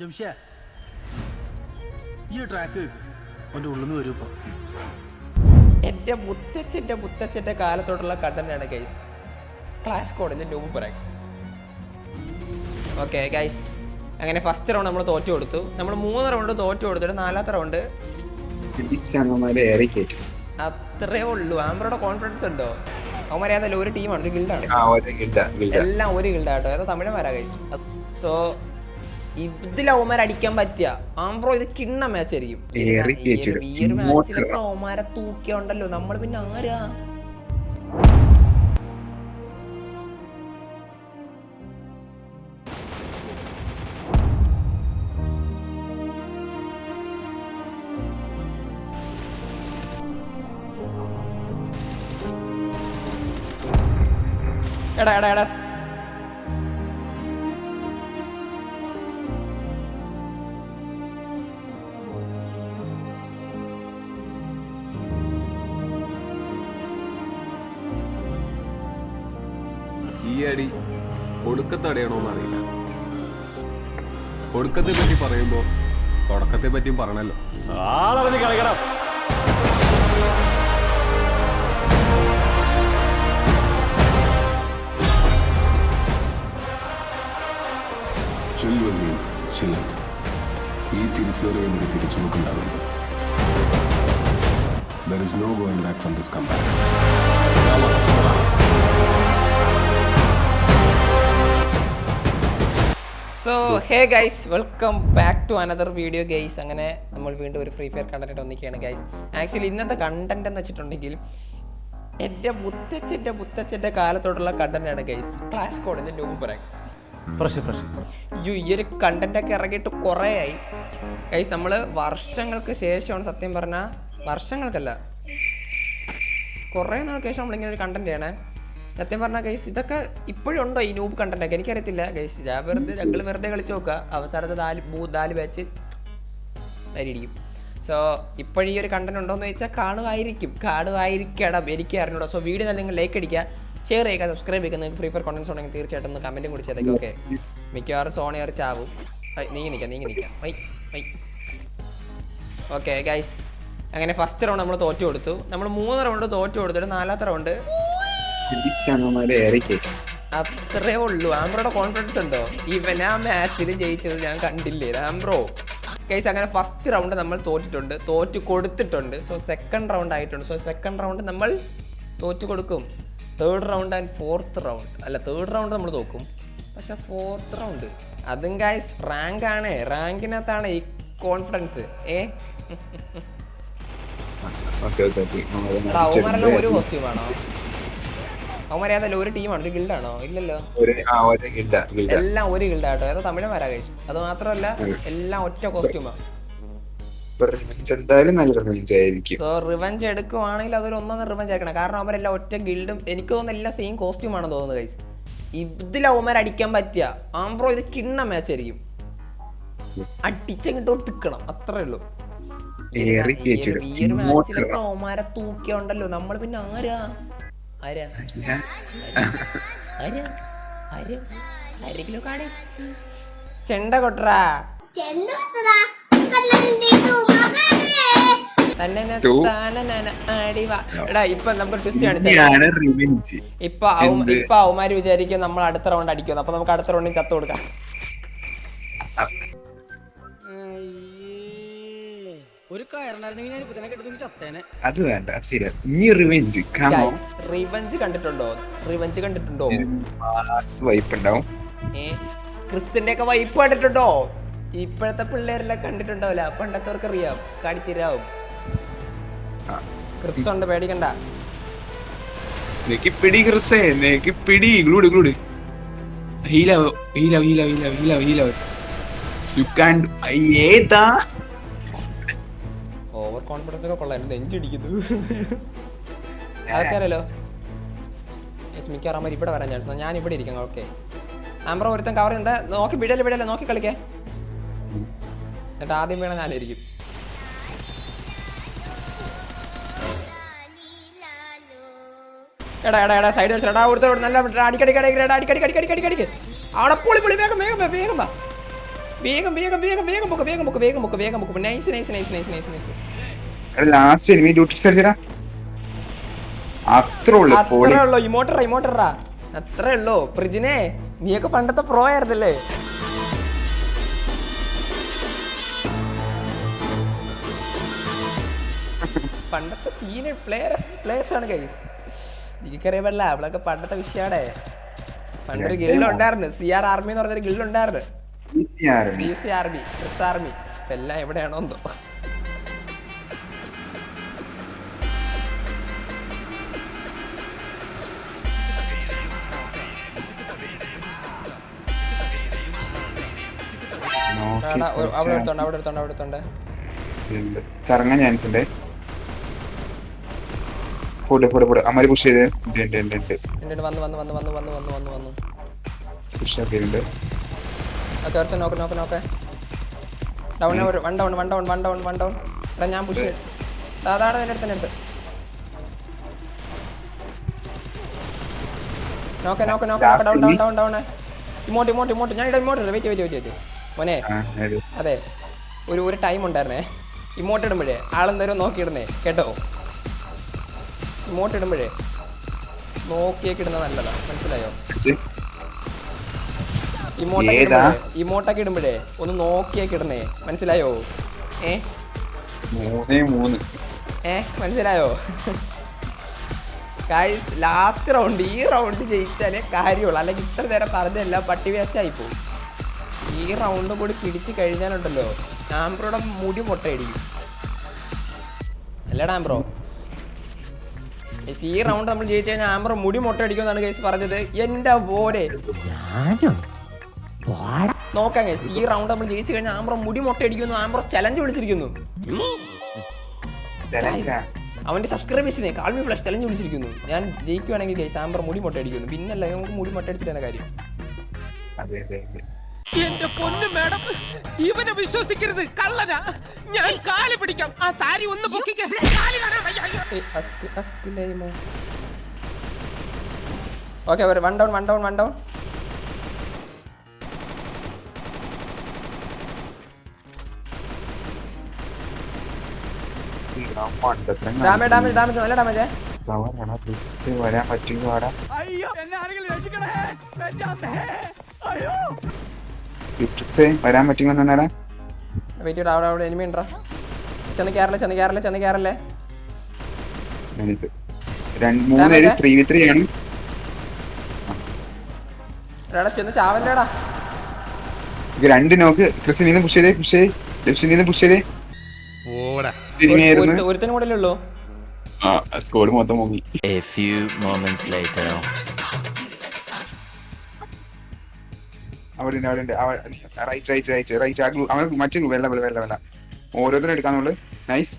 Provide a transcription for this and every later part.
ജംഷ്യ ഈ track cake. ഉള്ളിൽ നിന്ന് വരും ഇപ്പോൾ എന്റെ മുത്തച്ഛന്റെ മുത്തച്ഛന്റെ കാലത്തോട്ടുള്ള കണ്ടന്റാണ് ഗൈസ് ക്ലാഷ് കോഡിന്റെ ലൂബ് പറയാം ഓക്കെ ഗൈസ് അങ്ങനെ ഫസ്റ്റ് റൗണ്ട് നമ്മൾ തോറ്റു കൊടുത്തു. നമ്മൾ മൂന്ന് റൗണ്ട് തോറ്റു കൊടുത്തിട്ട് നാലാമത്തെ റൗണ്ട് അത്രേ ഉള്ളൂ. ആംബ്രോയുടെ കോൺഫിഡൻസ് ഉണ്ടോ? അവന്മാരേതല്ല ഒരു ടീമാണ് ഒരു ഗിൽഡാണ് ആ ഒരു ഗിൽഡ ഗിൽഡ എല്ലാം ഒരു ഗിൽഡാട്ടോ ഏതോ തമിഴന്മാരാ ഗൈസ് സോ ഇതിൽ ഓമാർ അടിക്കാൻ പറ്റിയ. ആംബ്രോ ഇത് കിണ്ണ മാച്ച് ആയിരിക്കും. ഈ ഒരു മാച്ചിലൊക്കെ അവന്മാരെ തൂക്കിയുണ്ടല്ലോ. നമ്മൾ പിന്നെ ആരാ? എടാ എടാ എടാ. ഒടുക്കത്തടയണോന്ന് അറിയില്ല ഒടുക്കത്തെ പറ്റി പറയുമ്പോ തുടക്കത്തെ പറ്റിയും പറയണല്ലോ. ആളറിഞ്ഞ് കളിക്കണം. വസീം ചിൽ ഈ തിരിച്ചുവരവ് എനിക്ക് തിരിച്ചു നോക്കുണ്ടാവരുത് there is no going back from this comeback so hey guys welcome back to another video guys അങ്ങനെ നമ്മൾ വീണ്ടും ഒരു ഫ്രീ ഫയർ കണ്ടന്റ് ഒന്നിക്കുകയാണ് ഗൈസ് ആക്ച്വലി ഇന്നത്തെ കണ്ടന്റ് എന്ന് വെച്ചിട്ടുണ്ടെങ്കിൽ എന്റെ മുത്തച്ഛന്റെ മുത്തച്ഛന്റെ കാലത്തോടുള്ള കണ്ടന്റാണ് ഗൈസ് ക്ലാസ് കോഡിന്റെ ലൂബ് പറയാം. ഫ്രഷ് ഫ്രഷ് അയ്യോ ഈ ഒരു കണ്ടന്റ് ഒക്കെ ഇറങ്ങിയിട്ട് കുറേ ആയി. ഗൈസ് നമ്മൾ വർഷങ്ങൾക്ക് ശേഷമാണ് സത്യം പറഞ്ഞാൽ വർഷങ്ങൾക്കല്ല. കുറേ നാൾക്ക് ശേഷം നമ്മളിങ്ങനെ ഒരു കണ്ടന്റ് ചെയ്യണേ. സത്യം പറഞ്ഞാൽ ഗൈസ് ഇതൊക്കെ ഇപ്പോഴും ഉണ്ടോ ഈ നൂബ് കണ്ടന്റ് ഒക്കെ? എനിക്കറിയത്തില്ല ഗൈസ് ഞാൻ വെറുതെ ഞങ്ങൾ വെറുതെ കളിച്ച് നോക്കുക അവസാനത്തെ നാല് മൂ നാല് ബാച്ച് അരിടിക്കും സോ ഇപ്പോഴും ഈ ഒരു കണ്ടന്റ് ഉണ്ടോ എന്ന് ചോദിച്ചാൽ കാണുമായിരിക്കും. കാണുമായിരിക്കണം. എനിക്ക് അറിഞ്ഞൂടാ. സോ വീഡിയോ നല്ല നിങ്ങൾ ലൈക്ക് അടിക്കുക ഷെയർ ചെയ്യുക സബ്സ്ക്രൈബ് ചെയ്യുക. നിങ്ങൾക്ക് ഫ്രീ ഫയർ കോണ്ടൻസ് ഉണ്ടെങ്കിൽ തീർച്ചയായിട്ടും ഒന്ന് കമന്റും കൂടി ചെയ്തേക്കും. ഓക്കെ മിക്കവാറും സോണിയർ ചാവും. നീങ്ങി നിൽക്കാം നീങ്ങി നിൽക്കാം. വൈ വൈ ഓക്കെ ഗൈസ് അങ്ങനെ ഫസ്റ്റ് റൗണ്ട് നമ്മൾ തോറ്റു കൊടുത്തു. നമ്മൾ മൂന്ന് റൗണ്ട് തോറ്റു കൊടുത്തിട്ട് നാലാമത്തെ റൗണ്ട് ഏറി അത്രേ ഉള്ളൂ. ആംബ്രോയുടെ കോൺഫിഡൻസ് ഉണ്ടോ? ഇവൻ ആ മാച്ചിൽ ജയിച്ചത് ഞാൻ കണ്ടില്ലേ? ആംബ്രോ കേസ് അങ്ങനെ ഫസ്റ്റ് റൗണ്ട് നമ്മൾ തോറ്റിട്ടുണ്ട്. തോറ്റ് കൊടുത്തിട്ടുണ്ട്. സോ സെക്കൻഡ് റൗണ്ട് ആയിട്ടുണ്ട്. സോ സെക്കൻഡ് റൗണ്ട് നമ്മൾ തോറ്റ് കൊടുക്കും. Third round and fourth round അല്ല തേർഡ് റൗണ്ട് നമ്മൾ തോക്കും. പക്ഷെ ഫോർത്ത് റൗണ്ട് അതും ഗായ്സ് റാങ്ക് ആണ്. റാങ്കിനകത്താണ് ഈ കോൺഫിഡൻസ് ഏ? ഒരു കോസ്റ്റ്യൂം ആണോ? അവന്മാരേതല്ല ഒരു ടീമാണ്. ഒരു ഗിൽഡാണോ? ഇല്ലല്ലോ. ആ ഒരു ഗിൽഡ എല്ലാം ഗിൽഡാട്ടോ. ഏതോ തമിഴന്മാരാ കൈസ് അത് മാത്രമല്ല എല്ലാം ഒറ്റ കോസ്റ്റ്യൂമാ എന്തായാലും നല്ല റിവെഞ്ച് ആയിരിക്കും. സോ റിവഞ്ച് എടുക്കുവാണെങ്കിൽ അതൊരു ഒന്നൊന്നും റിവഞ്ച് ആക്കണം കാരണം അവരെല്ലാം ഒറ്റ ഗിൽഡും എനിക്ക് തോന്നുന്നു എല്ലാം സെയിം കോസ്റ്റ്യൂം ആണെന്ന് തോന്നുന്നു കൈസ് ഇതിൽ അവന്മാർ അടിക്കാൻ പറ്റിയ ആംബ്രോ ഇത് കിണ്ണ മാച്ച് ആയിരിക്കും. അടിച്ചങ്ങിട്ട് തിക്കണം അത്രേ ഉള്ളൂ. ഈ ഒരു മാച്ചിലൊക്കെ അവന്മാരെ തൂക്കിയുണ്ടല്ലോ നമ്മൾ പിന്നെ ആരാ? ആരാ? ആരാ? ആരാ? ആരെങ്കിലും കാണേ. ചെണ്ട കൊട്ടറാ ഇപ്പൊ? ഇപ്പൊ അവന്മാര് വിചാരിക്കും നമ്മൾ അടുത്ത റൗണ്ട് അടിക്കുന്നു അപ്പൊ നമുക്ക് അടുത്ത റൗണ്ടിൽ ചത്തു കൊടുക്കാം. ഒരു കയറുണ്ടായിരുന്നെങ്കിൽ ഞാൻ ഇപ്പൊ തന്നെ കെട്ടി ചത്തേനെ. അത് വേണ്ട ശരി ഇനി റിവെഞ്ച് റിവഞ്ച് കണ്ടിട്ടുണ്ടോ? റിവെഞ്ച് കണ്ടിട്ടുണ്ടോ? വൈപ്പ് ഉണ്ടാവും. ഏ ക്രിസിന്റെ ഒക്കെ വൈപ്പ് കണ്ടിട്ടുണ്ടോ? ഇപ്പോഴത്തെ പിള്ളേരെല്ലാം കണ്ടിട്ടുണ്ടാവില്ല? പണ്ടത്തവർക്ക് അറിയാം കാണിച്ചിരാവും. ക്രിസ് ഉണ്ട് പേടിക്കണ്ട. പിടി ക്രിസേ പിടി. ഗ്ലൂഡ് ഗ്ലൂഡ് ഹീലാവ് ഹീലാവ് ഹീലാവ് ഹീലാവ് ഹീലാവ് ഹീല യു കാൻ ഏതാ? കോൺഫിഡൻസ് ഒക്കെ കൊള്ളാം എന്റെ നെഞ്ചിടിക്കുന്നു അതൊക്കെയല്ലോ യെസ് മിക്കവാറുമ്പോൾ ഇവിടെ വരാൻ ചാൻസ് ഞാൻ ഇവിടെ ഇരിക്കാം ഓക്കെ ആംബ്രോ ഒരുത്തൻ കവർ എന്താ നോക്കി വിടല്ലേ വിടല്ലേ നോക്കി കളിക്കേ എന്നിട്ട് ആദ്യം വീണ ഞാനായിരിക്കും എടാ എടാ എടാ സൈഡ് നല്ല അടിക്കടി കടി കടി കടി അടിക്കടി അവിടെ പൊളി പൊളി വേഗം വേഗം വേഗം വാ വേഗം വേഗം വേഗം വേഗം പൊക്ക് വേഗം പൊക്ക് വേഗം പൊക്ക് വേഗം പൊക്ക് nice nice nice nice nice nice എടാ ലാസ്റ്റ് എനിമി ഡ്യൂട്ടി അടിച്ചടാ. അത്രേ ഉള്ളൂ പൊളി അത്രേ ഉള്ളൂ ഇമോട്ടറാ ഇമോട്ടറാ അത്രേ ഉള്ളൂ. പ്രിജിനെ നീയൊക്കെ പണ്ടത്തെ പ്രോ ആയിരുന്നല്ലേ? പണ്ടത്തെ സീന് പ്ലേയേഴ്സ് പ്ലേയേഴ്സ് ആണ് കൈസ് പറ്റില്ല അവളൊക്കെ പണ്ടത്തെ വിഷയാടേ പണ്ടൊരു ഗിൽഡ് ഉണ്ടായിരുന്നു. സി ആർ ആർമി എന്ന് പറഞ്ഞൊരു ഗിൽഡ് ഉണ്ടായിരുന്നു. ആർമി എല്ലാം എവിടെയാണോ എന്തോ. അവിടെ എടുത്തോണ്ട് അവിടെ എടുത്തോണ്ട് അവിടെ എടുത്തോണ്ട്. കറങ്ങാൻ ചാൻസ് ഉണ്ട്. ഫുഡ് ഫുഡ് ഫുഡ് അമ്മര് പുഷ് ചെയ്ത്. ഉണ്ട് ഉണ്ട് ഉണ്ട് ഉണ്ട്. എന്നിട്ട് വന്ന് വന്ന് വന്ന് വന്ന് വന്ന് വന്ന് വന്ന് വന്നു. പുഷ് ആക്കിയിട്ടുണ്ട് ഓക്കെ ഒരുത്തൻ നോക്ക് നോക്ക് നോക്ക്. Down one down one down one down one down എടാ ഞാൻ പുഷ് അതാണ് എന്റെ അടുത്ത് എന്റെ അടുത്ത്. നോക്കെ നോക്ക് നോക്ക് നോക്ക്. Down down down down emote emote emote ഞാൻ ഇടാം emote wait wait wait wait മോനെ. അതെ. ഒരു ഒരു ടൈം ഉണ്ടായിരുന്നേ. ഇമോട്ട് ഇടുമ്പോഴേ ആളെന്തോരം നോക്കിയിടുന്നേ കേട്ടോ? ഇമോട്ട് ഇടുമ്പോഴേ നോക്കിയൊക്കെ ഇടുന്നത് നല്ലതാ. മനസ്സിലായോ. ഇമോട്ടൊക്കെ ഇമോട്ടൊക്കെ ഇടുമ്പോഴേ ഒന്ന് നോക്കിയൊക്കെ ഇടണേ മനസ്സിലായോ? ഏ? ഏ? മനസ്സിലായോ? ലാസ്റ്റ് റൗണ്ട് ഈ റൗണ്ട് ജയിച്ചാലേ കാര്യമുള്ളൂ. അല്ലെങ്കിൽ ഇത്ര നേരം പറഞ്ഞല്ല പട്ടി വേസ്റ്റ് ആയിപ്പോവും ഈ റൗണ്ട് കൂടി പിടിച്ച് കഴിഞ്ഞാലുണ്ടല്ലോ. ആംബ്രോയുടെ മുടി മുട്ടയടിക്കും അല്ല ഡാംബ്രോ? ഈ റൗണ്ട് നമ്മൾ ജയിച്ചു കഴിഞ്ഞാൽ ആംബ്രോ മുടി മുട്ടയടിക്കുമെന്നാണ് കേസ് പറഞ്ഞത്. എന്റെ പോരെ നോക്കാം കേസ് ഈ റൗണ്ട് നമ്മൾ ജയിച്ചു കഴിഞ്ഞാൽ ആംബ്രോ മുടി മുട്ടയടിക്കുന്നു ആംബ്രോ ചലഞ്ച് വിളിച്ചിരിക്കുന്നു. അവന്റെ അവന്റെ സബ്സ്ക്രൈബേഴ്സിനെ കാൾമി ഫ്ലാഷ് ചലഞ്ച് വിളിച്ചിരിക്കുന്നു. ഞാൻ ജയിക്കുവാണെങ്കിൽ കേസ് ആംബ്രോ മുടി മുട്ടയടിക്കുന്നു പിന്നല്ല നമുക്ക് മുടി മുട്ടയടിച്ചിട്ട് കാര്യം. അതെ അതെ അതെ. എന്റെ പൊന്നു മാഡം ഇവനെ വിശ്വസിക്കരുത് കള്ളനാ. ഞാൻ കാലി പിടിക്കാം. ആ സാരി ഒന്ന് പൊക്കിക്ക. കാൽ കാണാൻ വയ്യ. അയ്യോ. Okay one down one down one down damage damage damage നല്ല ഡാമേജ് വരാൻ പറ്റുമോ ആടാ പിട്രിക്സേ വരാൻ പറ്റുമോ വെയിറ്റ് ചെയ്ത് അവിടെ അവിടെ എനിമി ഉണ്ടോ? ചെന്ന് കയറല്ലേ ചെന്ന് കയറല്ലേ ചെന്ന് കയറല്ലേ രണ്ട് മൂന്ന് പേര്? ത്രീ വി ത്രീ ആണ്. എടാ ചെന്ന് ചാവല്ലേടാ. രണ്ട് നോക്ക്. ക്രിസ് നിന്ന് പുഷ് ചെയ്തേ പുഷ് ചെയ്തേ. നിന്ന് പുഷ് ചെയ്തേ. ഒരുത്തനും കൂടെ ഉള്ളൂ. ആ സ്കോഡ് മൊത്തം മുങ്ങി. A few moments later. അവിടെ ഉണ്ട് അവിടെ ഉണ്ട് റൈറ്റ് റൈറ്റ് റൈറ്റ് റൈറ്റ് ആ ഗ്ലൂ അവൻ മറ്റേ glue, വെള്ള വെള്ള വെള്ള വെള്ള. ഓരോരുത്തരും എടുക്കാന്നുള്ളു നൈസ്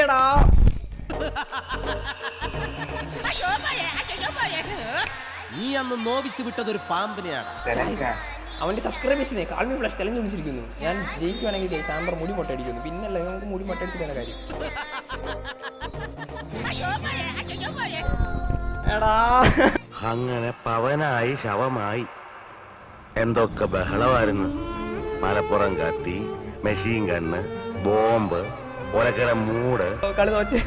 എടാ. നീ അന്ന് നോവിച്ച് വിട്ടത് ഒരു പാമ്പിനെയാണ്. അവന്റെ സബ്സ്ക്രൈബേഴ്സിനെ കാൾമി ഫ്ലഷ് തലഞ്ഞു വിളിച്ചിരിക്കുന്നു. ഞാൻ ജയിക്കുവാണെങ്കിൽ ആംബർ മുടി മൊട്ടടിക്കുന്നു പിന്നല്ല നമുക്ക് മുടി മുട്ടയടിച്ചിട്ട് കാര്യം. എടാ. അങ്ങനെ പവനായി ശവമായി. എന്തൊക്കെ ബഹളമായിരുന്നു. മലപ്പുറം കത്തി മെഷീൻ കണ്ണ് ബോംബ് ഒലക്കര മൂട്. കളി തോറ്റ്.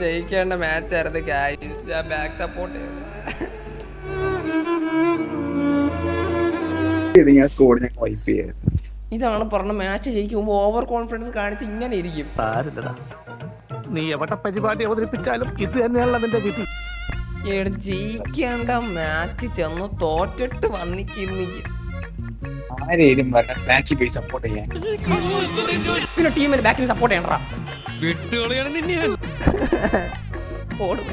ജയിക്കേണ്ട മാച്ച് ആയിരുന്നു ഗൈസ് ബാക്ക് സപ്പോർട്ട് ഇതാണ് പറഞ്ഞ മാച്ച് ജയിക്കുമ്പോൾ ഓവർ കോൺഫിഡൻസ് കാണിച്ച് ഇങ്ങനെ ഇരിക്കും. നീ എവിടെ പരിപാടി അവതരിപ്പിച്ചാലും ഇത് തന്നെയാണല്ലോ നിന്റെ വിധി ജയിക്കേണ്ട മാച്ച് ചെന്ന് തോറ്റിട്ട് വന്നിക്കുന്നു. ആരേലും പറഞ്ഞ ബാക്കി പോയി സപ്പോർട്ട് ചെയ്യാൻ. പിന്നെ ടീമിന് ബാക്കിൽ സപ്പോർട്ട് ചെയ്യണ്ട. വിട്ടുകളിയാണ് നിന്നെ ഓടും.